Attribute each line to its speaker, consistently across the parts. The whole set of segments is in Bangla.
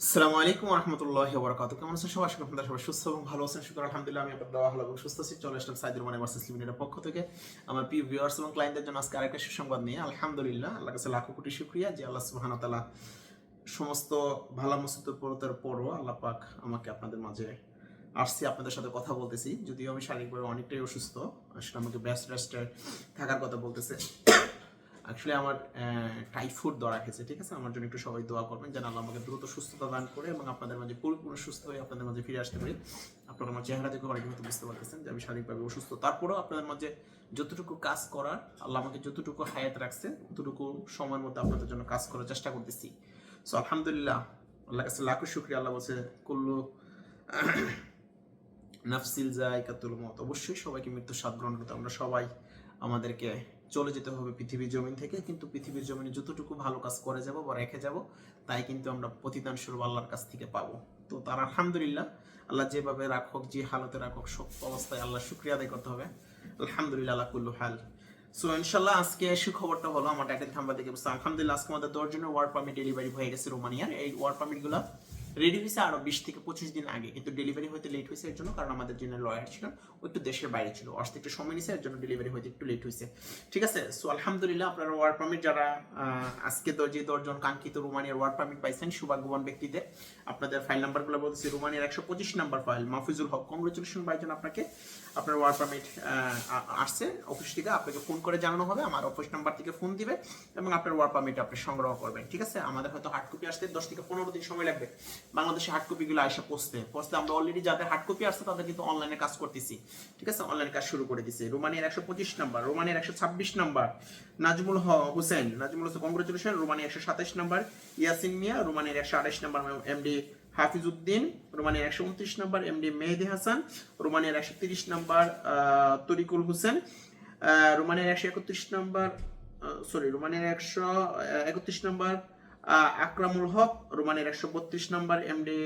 Speaker 1: আসসালামু আলাইকুম রহমতুল্লাহ বরকাত কেমন আছেন সবাই? সবাই সুস্থ এবং ভালো আছেন। শুক্র, আলহামদুলিল্লাহ, আমি আপনার দেওয়া ভালো এবং সুস্থ আছি। চলে আসলাম সাইদুর মানে ভার্সেস লিমিটেডের পক্ষ থেকে। আমার প্রিয় ভিউয়ার্স এবং ক্লায়েন্টদের জন্য আজকে আরেকটা সুসংবাদ নিয়ে। আলহামদুলিল্লাহ আল্লাহ কাছে লাখো কোটি শুক্রিয়া যে আল্লাহ সুবহান তালা সমস্ত ভালো মুসিবতের পরও আল্লাহ পাক আমাকে আপনাদের মাঝে আসছি। আপনাদের সাথে কথা বলতেছি। যদিও আমি শারীরিকভাবে অনেকটাই অসুস্থ আমাকে বেস্ট রেস্টে থাকার কথা বলতেছে। অ্যাকচুয়ালি আমার টাইফুড ধরা খেয়েছে, ঠিক আছে? আমার জন্য একটু সবাই দোয়া করবেন যেন আল্লাহ আমাকে দ্রুত সুস্থতা দান করে এবং আপনাদের মাঝে পুরোপুরি সুস্থ হয়ে আপনাদের মাঝে ফিরে আসতে পারি। আপনারা আমার চেহারা দেখে অনেক হয়তো বুঝতে পারতেছেন যে আমি শারীরিকভাবে অসুস্থ। তারপরেও আপনাদের মাঝে যতটুকু কাজ করার, আল্লাহ আমাকে যতটুকু হায়াত রাখছে ততটুকু সময়ের মধ্যে আপনাদের জন্য কাজ করার চেষ্টা করতেছি। সো আলহামদুলিল্লাহ আল্লাহ কাছে লাখো শুক্রিয়া। আল্লাহ বলছে, কুল্লু নাফসিল জায়কাতুল মত অবশ্যই সবাইকে মৃত্যু স্বাদ গ্রহণ করতে আমরা সবাই আমাদেরকে চলে যেতে হবে পৃথিবীর জমিন থেকে, কিন্তু পৃথিবীর জমিনে যতটুকু ভালো কাজ করে যাব বা রেখে যাব, তাই কিন্তু আমরা প্রতিদান স্বরূপ আল্লাহর কাছ থেকে পাবো। তো তার আলহামদুলিল্লাহ, আল্লাহ যেভাবে রাখক, যে হালতে রাখক, সব অবস্থায় আল্লাহ শুক্রিয়া আদায় করতে হবে। আলহামদুলিল্লাহ আল্লাহ কুল্লু হাল। সো ইনশাল্লাহ আজকে সুখবরটা হলো আমার ডাকের থাম্বা থেকে আলহামদুলিল্লাহ, আজকে আমাদের দশজনের ওয়ার্ড পারমিট ডেলিভারি হয়ে গেছে রোমানিয়ার এই ওয়ার্ক পারমিটগুলো রেডি হয়েছে আরও বিশ থেকে পঁচিশ দিন আগে। কিন্তু ডেলিভারি হতে লেট হয়েছে, এর জন্য কারণ আমাদের জন্য লয়ার ছিল একটু দেশের বাইরে ছিল। আসতে একটু সময় নিছে, এর জন্য ডেলিভারি হতে একটু লেট হয়েছে। ঠিক আছে? সো আলহামদুলিল্লাহ আপনারা ওয়ার্ক পারমিট যারা আজকে যে দশজন কাঙ্ক্ষিত রোমানিয়ার ওয়ার্ক পারমিট পাইছেন, সৌভাগ্যবান ব্যক্তিদের, আপনাদের ফাইল নাম্বারগুলো বলতেছি, রোমানিয়ার একশো পঁচিশ number file Mahfizul Haque. Congratulation ভাইজন আপনাকে, আপনার ওয়ার্ক পারমিট আসছে অফিস থেকে। আপনাকে ফোন করে জানানো হবে, আমার অফিস নাম্বার থেকে ফোন দিবে এবং আপনার ওয়ার্ক পারমিট আপনি সংগ্রহ করবেন। ঠিক আছে? আমাদের হয়তো হার্ড কপি আসতে দশ থেকে পনেরো দিন সময় লাগবে। বাংলাদেশে হার্ড কপিগুলো আসে পৌঁছতে পৌঁছতে আমরা অলরেডি যাদের হার্ড কপি আসছে তাদের কিন্তু অনলাইনে কাজ করতেছি। ঠিক আছে? অনলাইনে কাজ শুরু করে দিছি। রোমানিয়ার একশো পঁচিশ নাম্বার, রোমানিয়ার একশো ছাব্বিশ number, Nazmul Hossain Nazmul Hossain congratulation Romania একশো সাতাশ নাম্বার, ইয়াসিন মিয়া, রোমানিয়ার একশো আঠাশ নাম্বার এমডি হাফিজউদ্দিন, রোমানিয়ার একশো উনত্রিশ নাম্বার এমডি মেহেদি হাসান, রোমানিয়ার একশো তিরিশ নাম্বার তরিকুল হোসেন রোমানিয়ার একশো একত্রিশ নাম্বার সরি রোমানিয়ার একশো একত্রিশ নাম্বার আকরামুল হক, রোমানের একশো বত্রিশ নাম্বার এমডি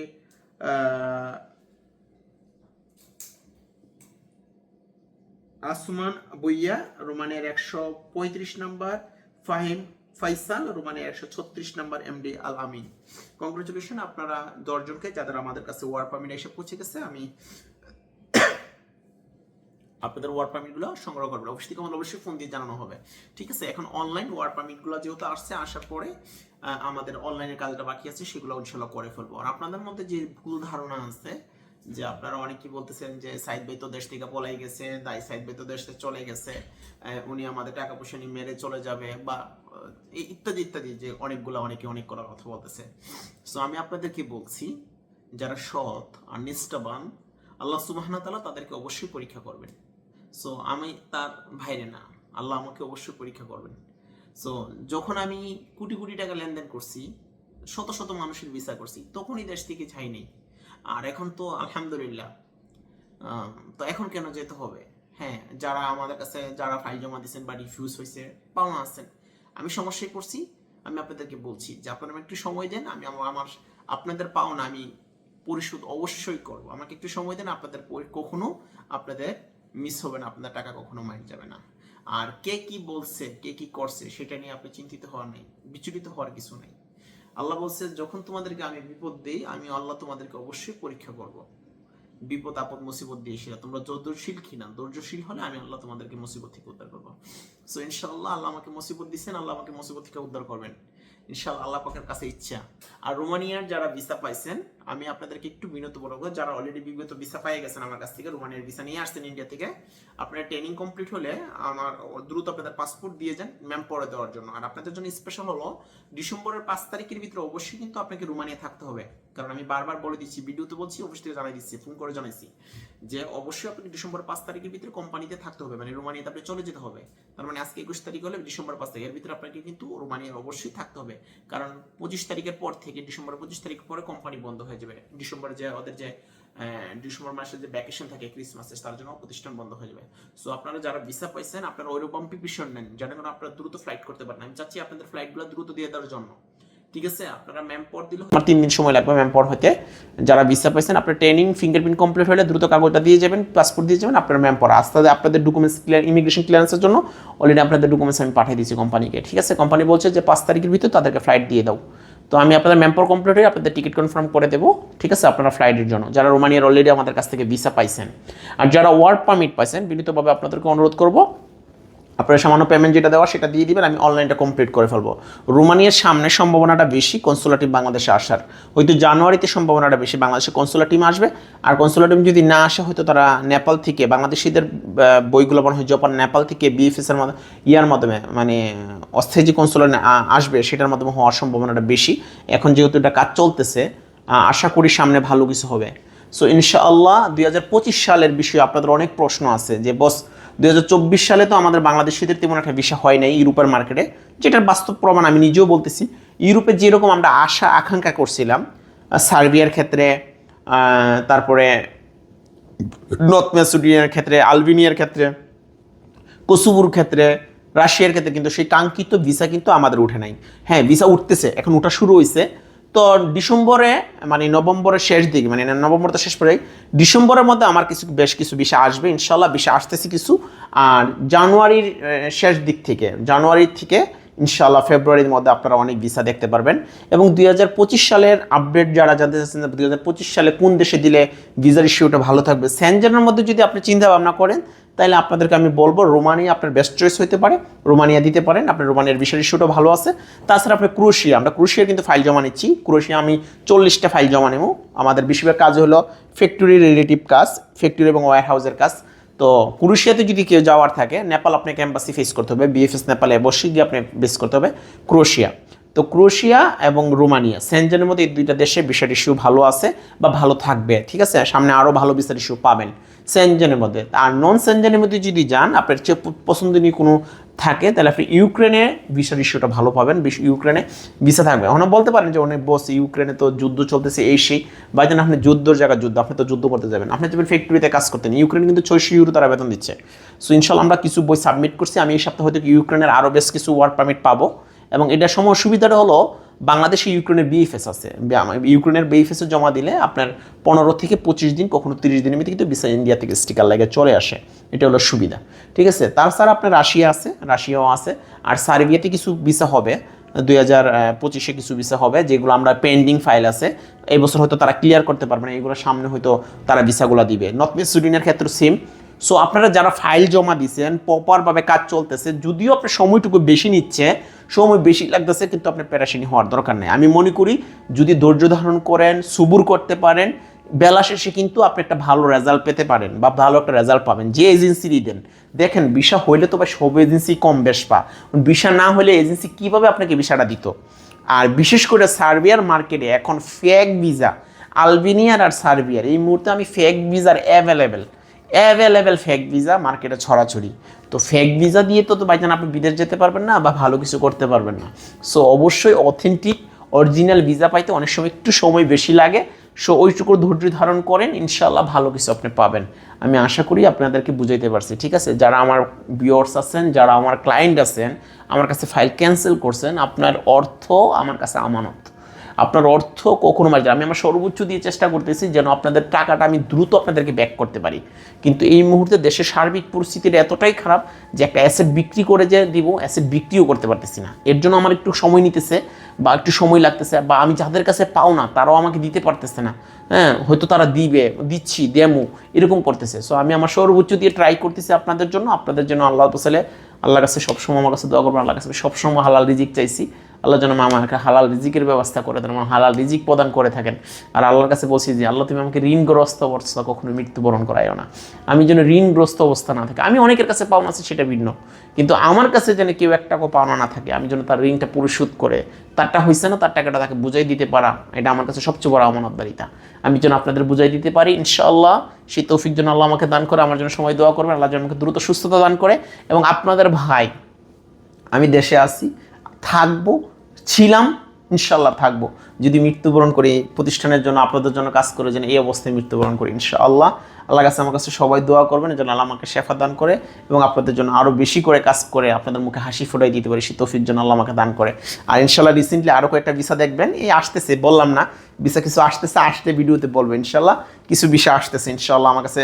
Speaker 1: আসমান বইয়া রোমানিয়ার একশো পঁয়ত্রিশ নাম্বার ফাহিম ফাইসাল, রোমানের একশো ছত্রিশ number MD Al Amin. Congratulation আপনারা দশজনকে, যাদের আমাদের কাছে ওয়ার পারমিট এসে পৌঁছে গেছে, আমি আপনাদের ওয়ার পারমিটগুলো সংগ্রহ করবেন থেকে আমাদের অবশ্যই ফোন দিয়ে জানানো হবে। ঠিক আছে, এখন অনলাইন ওয়ার পারমিটগুলো যেহেতু আসছে, আসার পরে আমাদের অনলাইনের কাজটা বাকি আছে, সেগুলো ইনশাল্লাহ করে ফেলব। আর আপনাদের মধ্যে যে ভুল ধারণা আছে, যে আপনারা অনেকেই বলতেছেন যে সাইদ ভাই তো দেশ থেকে পলাই গেছে, তাই সাইদ ভাই তো দেশ থেকে চলে গেছে উনি আমাদের টাকা পয়সা নিয়ে মেরে চলে যাবে, বা ইত্যাদি ইত্যাদি, যে অনেকগুলো অনেকে অনেক করার কথা বলতেছে। সো আমি আপনাদেরকে বলছি, যারা সৎ আর নিষ্ঠাবান, আল্লাহ সুবাহনা তালা তাদেরকে অবশ্যই পরীক্ষা করবেন। সো আমি তার ভাইরে না, আল্লাহ আমাকে অবশ্যই পরীক্ষা করবেন। সো যখন আমি কোটি কোটি টাকা লেনদেন করছি, শত শত মানুষের ভিসা করছি, তখনই দেশ থেকে যাই নেই। আর এখন তো আলহামদুলিল্লাহ তো এখন কেন যেতে হবে? হ্যাঁ যারা আমাদের কাছে, যারা ফাইল জমা দিয়েছেন বা রিফিউজ হয়েছে, পাওনা আছেন। আমি সমস্যায় পড়ছি, আমি আপনাদেরকে বলছি যে আপনারা একটু সময় দেন, আমি আমার আপনাদের পাওনা আমি পরিশোধ অবশ্যই করব। আমাকে একটু সময় দেন, আপনাদের কখনো আপনাদের মিস হবে না, আপনাদের টাকা কখনো মাইন্ড যাবে না। আর কে কি বলছে, কে কি করছে, সেটা নিয়ে আপনি চিন্তিত হওয়ার নেই, বিচলিত হওয়ার কিছু নেই। আল্লাহ বলছে, যখন তোমাদেরকে আমি বিপদ দেই আমি আল্লাহ তোমাদেরকে অবশ্যই পরীক্ষা করব। বিপদ, আপদ, মুসিবত দিয়ে সেটা তোমরা ধৈর্যশীল কিনা, ধৈর্যশীল হলে আমি আল্লাহ তোমাদেরকে মুসিবত থেকে উদ্ধার করব। সো ইনশাআল্লাহ আল্লাহ আমাকে মুসিবত দিচ্ছেন আল্লাহ আমাকে মুসিবত থেকে উদ্ধার করবেন। ইনশাআল্লাহ আল্লাহ পাকের কাছে ইচ্ছা। আর রোমানিয়ার যারা ভিসা পাইছেন আমি আপনাদেরকে একটু বিনত বলব, যারা অলরেডি বিগত ভিসা পেয়ে গেছেন আমার কাছ থেকে, রোমানিয়ার ভিসা নিয়ে আসছেন ইন্ডিয়া থেকে, আপনার ট্রেনিং কমপ্লিট হলে আমার দ্রুত আপনাদের পাসপোর্ট দিয়ে যান ম্যাম পরে দেওয়ার জন্য। আর আপনাদের জন্য স্পেশাল হলো, ডিসেম্বরের পাঁচ তারিখের ভিতরে অবশ্যই কিন্তু আপনাকে রোমানিয়া থাকতে হবে। কারণ আমি বারবার বলে দিচ্ছি, ভিডিওতে বলছি অবশ্যই জানাই দিচ্ছি ফোন করে জানাইছি যে অবশ্যই আপনাকে ডিসেম্বর পাঁচ তারিখের ভিতরে কোম্পানিতে থাকতে হবে মানে রোমানিয়াতে আপনি চলে যেতে হবে। তার মানে আজকে একুশ তারিখ হলে ডিসেম্বর পাঁচ তারিখের ভিতরে আপনাকে কিন্তু রোমানিয়া অবশ্যই থাকতে হবে। কারণ পঁচিশ তারিখের পর থেকে, ডিসেম্বর পঁচিশ তারিখ পরে কোম্পানি বন্ধ হয়ে যাবে। ডিসেম্বর যে ওদের যে ডিসেম্বর মাসে যে ভ্যাকেশন থাকে ক্রিসমাসের তার জন্য প্রতিষ্ঠান বন্ধ হয়ে যাবে। সো আপনারা যারা ভিসা পাইছেন, আপনারা ওইরকম প্রিপারেশন নেন যাতে করে আপনারা দ্রুত ফ্লাইট করতে পারেন। আমি চাচ্ছি আপনাদের ফ্লাইটগুলো দ্রুত দিয়ে দেওয়ার জন্য। ঠিক আছে? আপনারা ম্যাম পর দিলে আমার তিন দিন সময় লাগবে ম্যাম পর হতে। যারা ভিসা পাইছেন, আপনার ট্রেনিং ফিঙ্গারপ্রিন্ট কমপ্লিট হলে দ্রুত কাগজটা দিয়ে যাবেন পাসপোর্ট দিয়ে যাবেন, আপনার ম্যাম পর আস্তে আস্তে আপনাদের ডকুমেন্টস ক্লিয়ার ইমিগ্রেশন ক্লিয়ারেন্সের জন্য অলরেডি আপনাদের ডকুমেন্টস আমি পাঠিয়ে দিয়েছি কোম্পানিকে ঠিক আছে? কোম্পানি বলছে যে পাঁচ তারিখের ভিতরে তাদেরকে ফ্লাইট দিয়ে দাও। তো আমি আপনাদের ম্যাম্পর কমপ্লিট হয়ে আপনাদের টিকিট কনফার্ম করে দেবো। ঠিক আছে? আপনারা ফ্লাইটের জন্য। যারা রোমানিয়ার অলরেডি আমাদের কাছ থেকে ভিসা পাইছেন। আর যারা ওয়ার্ক পারমিট পাইছেন, বিনীতভাবে আপনাদেরকে অনুরোধ করব আপনারা সামান্য পেমেন্ট যেটা দেওয়া সেটা দিয়ে দিবেন, আমি অনলাইনটা কমপ্লিট করে ফেলব। রোমানিয়ার সামনে সম্ভাবনাটা বেশি কনসুলার টিম বাংলাদেশে আসার। হয়তো জানুয়ারিতে সম্ভাবনাটা বেশি, বাংলাদেশে কনসুলার টিম আসবে। আর কনসুলার টিম যদি না আসে, হয়তো তারা নেপাল থেকে, বাংলাদেশিদের বইগুলো মনে হয় জাপান নেপাল থেকে বিএফএসের মাধ্যমে, ইয়ার মাধ্যমে মানে অস্থায়ী যে কনসুলার আসবে, সেটার মাধ্যমে হওয়ার সম্ভাবনাটা বেশি। এখন যেহেতু এটা কাজ চলতেছে আশা করি সামনে ভালো কিছু হবে। সো ইনশাআল্লাহ দুই হাজার পঁচিশ সালের বিষয়ে আপনাদের অনেক প্রশ্ন আছে যে, বস দুই হাজার চব্বিশ সালে তো আমাদের বাংলাদেশিদের তেমন একটা বিষয় হয় নাই ইউরোপের মার্কেটে, যেটার বাস্তব প্রমাণ আমি নিজেও বলতেছি। ইউরোপে যেরকম আমরা আশা, আকাঙ্ক্ষা করছিলাম সার্বিয়ার ক্ষেত্রে তারপরে নর্থ ম্যাসুডিয়ার ক্ষেত্রে, আলবেনিয়ার ক্ষেত্রে কসুবুর ক্ষেত্রে, রাশিয়ার ক্ষেত্রে, কিন্তু সেই কাঙ্ক্ষিত ভিসা কিন্তু আমাদের উঠে নাই। হ্যাঁ ভিসা উঠতেছে, এখন ওঠা শুরু হয়েছে তো ডিসেম্বরে মানে নভেম্বরের শেষ দিকে মানে নভেম্বর তো শেষ পরে, ডিসেম্বরের মধ্যে আমার কিছু, বেশ কিছু ভিসা আসবে, ইনশাল্লাহ ভিসা আসতেছে কিছু। আর জানুয়ারির শেষ দিক থেকে জানুয়ারির থেকে, ইনশাল্লাহ ফেব্রুয়ারির মধ্যে আপনারা অনেক ভিসা দেখতে পারবেন। এবং দুই হাজার পঁচিশ সালের আপডেট যারা জানতে চাচ্ছেন, দুই হাজার পঁচিশ সালে কোন দেশে দিলে ভিসার ইস্যুটা ভালো থাকবে স্যানজেনের মধ্যে যদি আপনি চিন্তা ভাবনা করেন তাহলে আপনাদেরকে আমি বলব রোমানিয়া আপনার বেস্ট চয়েস হতে পারে, রোমানিয়া দিতে পারেন, আপনার রোমানিয়ার ভিসার ইস্যুটা ভালো আছে। তাছাড়া আপনার ক্রোশিয়া, আমরা ক্রোশিয়ার কিন্তু ফাইল জমা নিচ্ছি। ক্রোশিয়া আমি চল্লিশটা ফাইল জমা নেব। আমাদের বেশিরভাগ কাজ হলো ফ্যাক্টরি রিলেটিভ কাজ ফ্যাক্টরি এবং ওয়ার হাউসের কাজ। তো ক্রোশিয়াতে যদি কেউ যাওয়ার থাকে, নেপাল আপনাকে এম্বাসি ফেস করতে হবে বিএফএস নেপালে অবশ্যই গিয়ে আপনি বেস করতে হবে। ক্রোশিয়া, তো ক্রোশিয়া এবং রোমানিয়া সেনজেনের মধ্যে এই দুইটা দেশে ভিসার ইস্যু ভালো আছে বা ভালো থাকবে, ঠিক আছে? সামনে আরও ভালো ভিসার ইস্যু পাবেন। সেনজেনের মধ্যে। আর নন সেনজেনের মধ্যে যদি যান, আপনার চেয়ে পছন্দনীয় কোনো থাকে, তাহলে আপনি ইউক্রেনে ভিসার ইস্যুটা ভালো পাবেন। ইউক্রেনে ভিসা থাকবে। এখন বলতে পারেন যে অনেক বস ইউক্রেনে তো যুদ্ধ চলতেছে এই সেই বা যেন আপনি যুদ্ধর জায়গায় যুদ্ধ, আপনি তো যুদ্ধ করতে যাবেন। আপনি যাবেন ফ্যাক্টরিতে কাজ করতেন ইউক্রেন কিন্তু ছয়শো ইউরো তারা বেতন দিচ্ছে। সো ইনশাল্লাহ আমরা কিছু বই সাবমিট করছি। আমি এই সপ্তাহে হয়তো ইউক্রেনের আরও বেশ কিছু ওয়ার্ক পারমিট পাবো। এবং এটার সময় সুবিধাটা হলো বাংলাদেশে ইউক্রেনের বিএফএস আছে। ইউক্রেনের বিএফএস জমা দিলে আপনার পনেরো থেকে পঁচিশ দিন, কখনো তিরিশ দিনের মধ্যে কিন্তু ভিসা ইন্ডিয়া থেকে স্টিকার লাগে চলে আসে। এটা হলো সুবিধা। ঠিক আছে? তাছাড়া আপনার রাশিয়া আছে, রাশিয়াও আছে। আর সার্বিয়াতে কিছু ভিসা হবে। দুই হাজার পঁচিশে কিছু ভিসা হবে, যেগুলো আমরা পেন্ডিং ফাইল আছে। এই বছর হয়তো তারা ক্লিয়ার করতে পারবে না, এগুলো সামনে হয়তো তারা ভিসাগুলো দিবে। নর্থ ওয়েস্ট সুইডেনের ক্ষেত্রে সেম। সো আপনারা যারা ফাইল জমা দিয়েছেন প্রপারভাবে কাজ চলতেছে, যদিও আপনার সময়টুকু বেশি নিচ্ছে, সময় বেশি লাগতেছে, কিন্তু আপনার প্যারাশিনি হওয়ার দরকার নেই। আমি মনে করি, যদি ধৈর্য ধারণ করেন, সুবুর করতে পারেন, বেলা শেষে কিন্তু আপনি একটা ভালো রেজাল্ট পেতে পারেন বা ভালো একটা রেজাল্ট পাবেন। যে এজেন্সিরই দেন। দেখেন ভিসা হইলে তো ভাই সব এজেন্সি কম বেশ পা ভিসা না হলে এজেন্সি কীভাবে আপনাকে ভিসাটা দিত? আর বিশেষ করে সার্বিয়ার মার্কেটে এখন ফেক ভিসা আলবেনিয়ার আর সার্বিয়ার, এই মুহূর্তে আমি ফেক ভিসার অ্যাভেলেবেল অ্যাভেলেবেল ফেক ভিসা মার্কেটে ছড়াছড়ি। তো ফেক ভিসা দিয়ে তো তো ভাইজান আপনি বিদেশ যেতে পারবেন না বা ভালো কিছু করতে পারবেন না। সো অবশ্যই অথেন্টিক অরিজিনাল ভিসা পাইতে অনেক সময় একটু সময় বেশি লাগে। সো ওইটুকু ধৈর্য ধারণ করেন ইনশাল্লাহ ভালো কিছু আপনি পাবেন। আমি আশা করি আপনাদেরকে বুঝাইতে পারছি, ঠিক আছে? যারা আমার ভিউয়ার্স আছেন, যারা আমার ক্লায়েন্ট আছেন, আমার কাছে ফাইল ক্যান্সেল করছেন, আপনার অর্থ আমার কাছে আমানত। আপনার অর্থ কখনো মারি আমি আমার সর্বোচ্চ দিয়ে চেষ্টা করতেছি যেন আপনাদের টাকাটা আমি দ্রুত আপনাদেরকে ব্যাক করতে পারি। কিন্তু এই মুহূর্তে দেশের সার্বিক পরিস্থিতির এতটাই খারাপ যে একটা অ্যাসেট বিক্রি করে যে দিব অ্যাসেট বিক্রিও করতে পারতেছি না। এর জন্য আমার একটু সময় নিতেছে বা একটু সময় লাগতেছে বা আমি যাদের কাছে পাও না, তারাও আমাকে দিতে পারতেছে না। হ্যাঁ হয়তো তারা দিবে, দিচ্ছি, দেমু, এরকম করতেছে। সো আমি আমার সর্বোচ্চ দিয়ে ট্রাই করতেছি আপনাদের জন্য। আপনাদের জন্য আল্লাহ তালে আল্লাহর কাছে সবসময় আমার কাছে দোয়া করবেন, আল্লাহর কাছে সবসময় হালাল রিজিক চাইছি। আল্লাহ যেন আমাকে হালাল রিজিকের ব্যবস্থা করে দেন আমার হালাল রিজিক প্রদান করে থাকেন। আর আল্লাহর কাছে বলছি যে, আল্লাহ তুমি আমাকে ঋণগ্রস্ত অবস্থা কখনো মৃত্যুবরণ করাইও না। আমি যেন ঋণগ্রস্ত অবস্থা না থাকে। আমি অনেকের কাছে পাওনা আছে, সেটা ভিন্ন। কিন্তু আমার কাছে যেন কেউ এক পাওনা না থাকে, আমি যেন তার ঋণটা পরিশোধ করে, তারটা হয়েছে না, তার টাকাটা তাকে বুঝাই দিতে পারা, এটা আমার কাছে সবচেয়ে বড় আমানতদারিতা। আমি যেন আপনাদের বুঝাই দিতে পারি, ইনশাআল্লাহ, সেই তৌফিক যেন আল্লাহ আমাকে দান করে, আমার জন্য সময় দোয়া করবেন, আল্লাহ যেন আমাকে দ্রুত সুস্থতা দান করে। এবং আপনাদের ভাই, আমি দেশে আসি থাকব ছিলাম ইনশাল্লাহ থাকব। যদি মৃত্যুবরণ করি, প্রতিষ্ঠানের জন্য, আপনাদের জন্য কাজ করে যেন এই অবস্থায় মৃত্যুবরণ করি, ইনশাআল্লাহ। আল্লাহ কাছে আমার কাছে সবাই দোয়া করবেন, যেন আল্লাহ আমাকে শেফা দান করে এবং আপনাদের জন্য আরও বেশি করে কাজ করে আপনাদের মুখে হাসি ফোটাই দিতে পারি, সেই জন্য আল্লাহ আমাকে দান করে। আর ইনশাল্লাহ রিসেন্টলি আরও কয়েকটা ভিসা দেখবেন, এই আসতেছে, বললাম না ভিসা কিছু আসতেছে আসতে ভিডিওতে বলব ইনশাল্লাহ কিছু বিষয় আসতেছে ইনশাল্লাহ আমার কাছে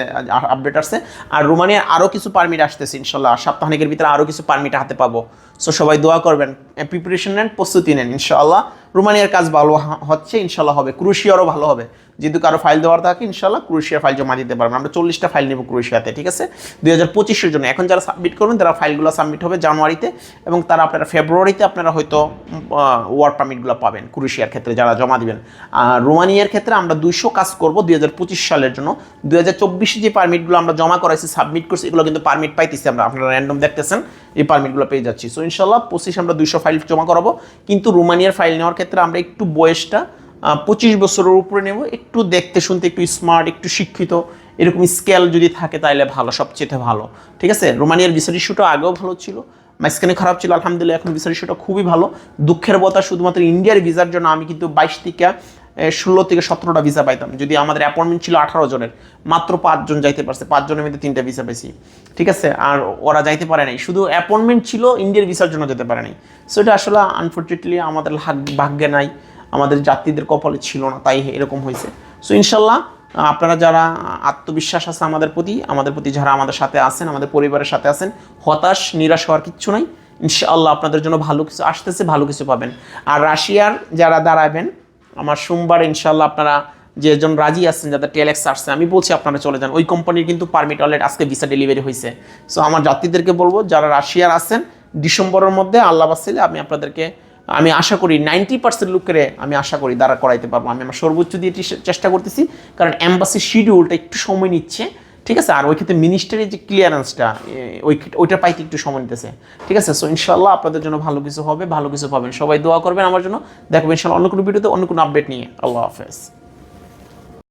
Speaker 1: আপডেট আসছে। আর রোমানিয়ার আরও কিছু পারমিট আসতেছে ইনশাল্লাহ সপ্তাহানিকের ভিতরে আরও কিছু পারমিট হাতে পাবো। সো সবাই দোয়া করবেন প্রিপারেশন নেন, প্রস্তুতি নেন, ইনশাআল্লাহ। রোমানিয়ার কাজ ভালো হচ্ছে, ইনশাল্লাহ হবে। ক্রুশিয়ারও ভালো হবে। যেহেতু কারও ফাইল দেওয়ার থাকে, ইনশাল্লাহ ক্রুশিয়ার ফাইল জমা দিতে পারবেন আমরা চল্লিশটা ফাইল নেব ক্রুশিয়াতে ঠিক আছে? দুই হাজার পঁচিশের জন্য। এখন যারা সাবমিট করবেন, তারা ফাইলগুলো সাবমিট হবে জানুয়ারিতে এবং তারা আপনারা ফেব্রুয়ারিতে আপনারা হয়তো ওয়ার্ক পারমিটগুলো পাবেন ক্রুশিয়ার ক্ষেত্রে যারা জমা দিবেন। আর রোমানিয়ার ক্ষেত্রে আমরা দুইশো কাজ করব দুই পঁচিশ সালের জন্য। দুই হাজার চব্বিশে যে পারমিটগুলো আমরা জমা করাইছি সাবমিট করছি, এগুলো কিন্তু পারমিট পাইতেছি আমরা। আপনারা র্যান্ডম দেখতেছেন, এই পারমিটগুলো পেয়ে যাচ্ছি। সো ইনশাল্লাহ পঁচিশ আমরা দুইশো ফাইল জমা করাবো। কিন্তু রোমানিয়ার ফাইল নেওয়ার ক্ষেত্রে আমরা একটু বয়সটা পঁচিশ বছরের উপরে নেব, একটু দেখতে শুনতে একটু স্মার্ট একটু শিক্ষিত, এরকম স্কেল যদি থাকে তাহলে ভালো সবচেয়ে ভালো। ঠিক আছে? রোমানিয়ার বিসারি ইস্যুটা আগেও ভালো ছিল, মাঝখানে খারাপ ছিল, আলহামদুলিল্লাহ, এখন বিসারি ইস্যুটা খুবই ভালো। দুঃখের কথা শুধুমাত্র ইন্ডিয়ার ভিসার জন্য, আমি কিন্তু বাইশ থেকে ষোলো থেকে সতেরোটা ভিসা পাইতাম। যদি আমাদের অ্যাপয়েন্টমেন্ট ছিল আঠারো জনের, মাত্র পাঁচজন যাইতে পারছে। পাঁচজনের মধ্যে তিনটা ভিসা পেয়েছি ঠিক আছে? আর ওরা যাইতে পারে নাই। শুধু অ্যাপয়েন্টমেন্ট ছিল ইন্ডিয়ার ভিসার জন্য যেতে পারে নাই। সো এটা আসলে আনফর্চুনেটলি আমাদের ভাগ- ভাগ্যে নাই। আমাদের যাত্রীদের কপালে ছিল না, তাই এরকম হয়েছে। সো ইনশাল্লাহ, আপনারা যারা আত্মবিশ্বাস আছে আমাদের প্রতি আমাদের প্রতি যারা আমাদের সাথে আছেন, আমাদের পরিবারের সাথে আছেন, হতাশ, নিরাশ হওয়ার কিচ্ছু নাই। ইনশাআল্লাহ আপনাদের জন্য ভালো কিছু আসতেছে, ভালো কিছু পাবেন। আর রাশিয়ার যারা দাঁড়াবেন আমার সোমবার ইনশাল্লাহ আপনারা যেজন রাজি আসছেন যাদের টেলেক্স আসছে, আমি বলছি আপনারা চলে যান। ওই কোম্পানির কিন্তু পারমিট অলরেডি আজকে ভিসা ডেলিভারি হয়েছে সো আমার যাত্রীদেরকে বলব, যারা রাশিয়ার আছেন, ডিসেম্বরের মধ্যে আল্লাহ বাসিলে আমি আপনাদেরকে, আমি আশা করি নাইনটি পার্সেন্ট লোকেরে আমি আশা করি দ্বারা করাইতে পারব। আমি আমার সর্বোচ্চ দিয়ে চেষ্টা করতেছি, কারণ অ্যাম্বাসির শিডিউলটা একটু সময় নিচ্ছে। ঠিক আছে? আর ওই ক্ষেত্রে মিনিস্টারের যে ক্লিয়ারেন্সটা ওই ওইটা পাইতে একটু সময় নিতেছে ঠিক আছে? সো ইনশাল্লাহ আপনাদের জন্য ভালো কিছু হবে, ভালো কিছু পাবেন। সবাই দোয়া করবেন আমার জন্য। দেখবেন ইনশাল্লাহ অন্য কোনো ভিডিওতে অন্য কোনো আপডেট নিয়ে। আল্লাহ হাফেজ।